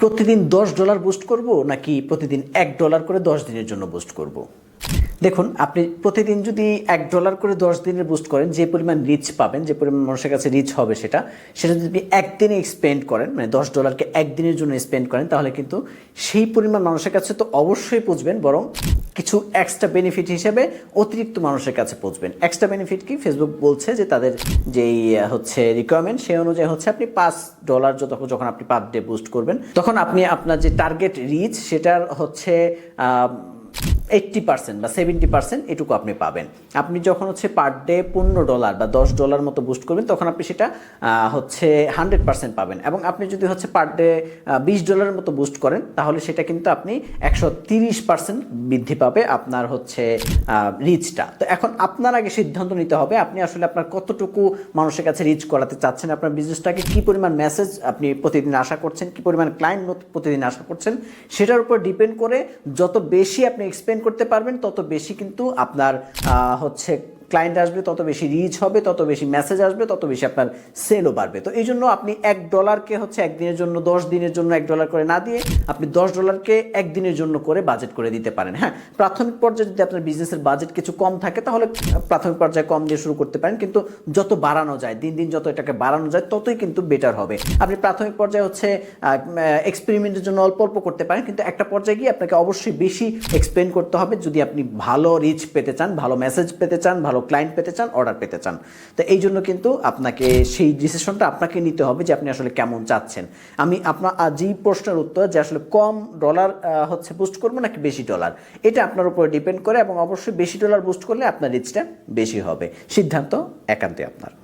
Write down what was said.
প্রতিদিন দশ dollar boost করব নাকি প্রতিদিন এক ডলার করে দশ দিনের জন্য বুস্ট করব? দেখুন, আপনি প্রতিদিন যদি এক ডলার করে দশ দিনের বুস্ট করেন, যে পরিমাণ রিচ পাবেন, যে পরিমাণ মানুষের কাছে রিচ হবে সেটা সেটা যদি আপনি একদিনে স্পেন্ড করেন মানে দশ ডলারকে একদিনের জন্য স্পেন্ড করেন, তাহলে কিন্তু সেই পরিমাণ মানুষের কাছে তো অবশ্যই পৌঁছবেন, বরং কিছু এক্সট্রা বেনিফিট হিসেবে অতিরিক্ত মানুষের কাছে পৌঁছবেন। এক্সট্রা বেনিফিট কি? ফেসবুক বলছে যে তাদের যেই হচ্ছে রিকোয়ারমেন্ট সেই অনুযায়ী হচ্ছে আপনি পাঁচ ডলার যত, যখন আপনি পার ডে বুস্ট করবেন, তখন আপনি আপনার যে টার্গেট রিচ সেটার হচ্ছে এইট্টি পার্সেন্ট বা সেভেন্টি পার্সেন্ট এটুকু আপনি পাবেন। আপনি যখন হচ্ছে পার ডে পনেরো ডলার বা দশ ডলার মতো বুস্ট করবেন, তখন আপনি সেটা হচ্ছে হান্ড্রেড পার্সেন্ট পাবেন। এবং আপনি যদি হচ্ছে পার ডে বিশ ডলারের মতো বুস্ট করেন, তাহলে সেটা কিন্তু আপনি একশো তিরিশ পার্সেন্ট বৃদ্ধি পাবে আপনার হচ্ছে রিচটা তো এখন আপনার আগে সিদ্ধান্ত নিতে হবে, আপনি আসলে আপনার কতটুকু মানুষের কাছে রিচ করাতে চাচ্ছেন, আপনার বিজনেসটাকে কি পরিমাণ মেসেজ আপনি প্রতিদিন আশা করছেন, কি পরিমাণ ক্লায়েন্ট প্রতিদিন আশা করছেন, সেটার উপর ডিপেন্ড করে যত বেশি আপনি এক্সপ্লেন করতে পারবেন তত বেশি কিন্তু আপনার হচ্ছে ক্লায়েন্ট আসবে, তত বেশি রিচ হবে, তত বেশি মেসেজ আসবে, তত বেশি আপনার সেলও বাড়বে। তো এই জন্য আপনি এক ডলারকে হচ্ছে একদিনের জন্য, দশ দিনের জন্য এক ডলার করে না দিয়ে আপনি দশ ডলারকে একদিনের জন্য করে বাজেট করে দিতে পারেন। হ্যাঁ প্রাথমিক পর্যায়ে যদি আপনার বিজনেসের বাজেট কিছু কম থাকে, তাহলে প্রাথমিক পর্যায়ে কম দিয়ে শুরু করতে পারেন। কিন্তু যত বাড়ানো যায়, দিন দিন যত এটাকে বাড়ানো যায়, ততই কিন্তু বেটার হবে। আপনি প্রাথমিক পর্যায়ে হচ্ছে এক্সপেরিমেন্টের জন্য অল্প অল্প করতে পারেন, কিন্তু একটা পর্যায়ে গিয়ে আপনাকে অবশ্যই বেশি এক্সপ্লেন করতে হবে। যদি আপনি ভালো রিচ পেতে চান, ভালো মেসেজ পেতে চান, ভালো ক্লায়েন্ট পেতে চান অর্ডার পেতে চান। তো এই জন্য কিন্তু আপনাকে সেই ডিসিশনটা আপনাকে নিতে হবে যে আপনি আসলে কেমন চাচ্ছেন। আমি আপনার আজ যেই প্রশ্নের উত্তর যে আসলে কম ডলার হচ্ছে বুস্ট করব নাকি বেশি ডলার এটা আপনার উপরে ডিপেন্ড করে এবং অবশ্যই বেশি ডলার বুস্ট করলে আপনার রিচটা বেশি হবে। সিদ্ধান্ত একান্তই আপনার।